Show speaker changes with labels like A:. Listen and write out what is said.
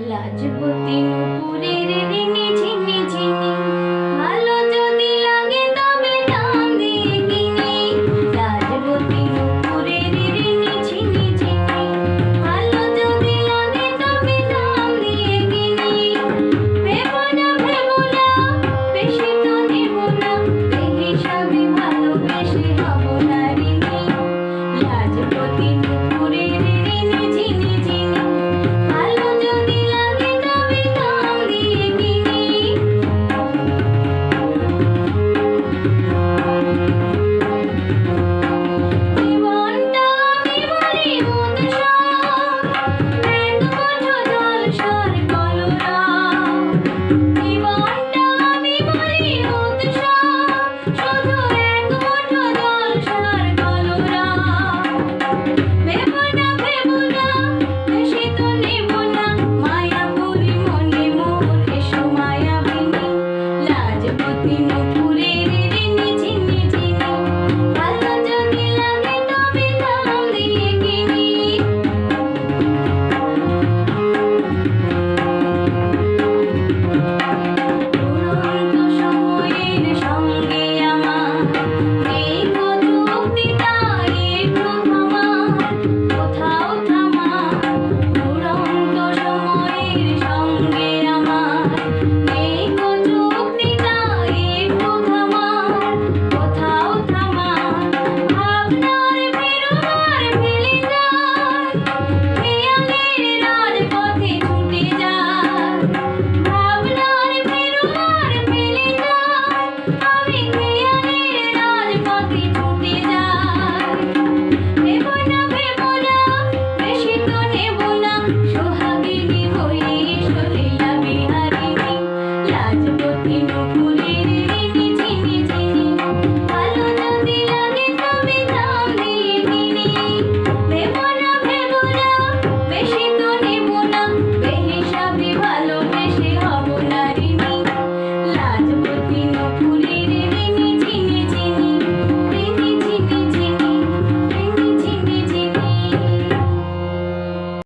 A: লাজপতি নুপুরের রিনি ঝিনি ঝিনি Patino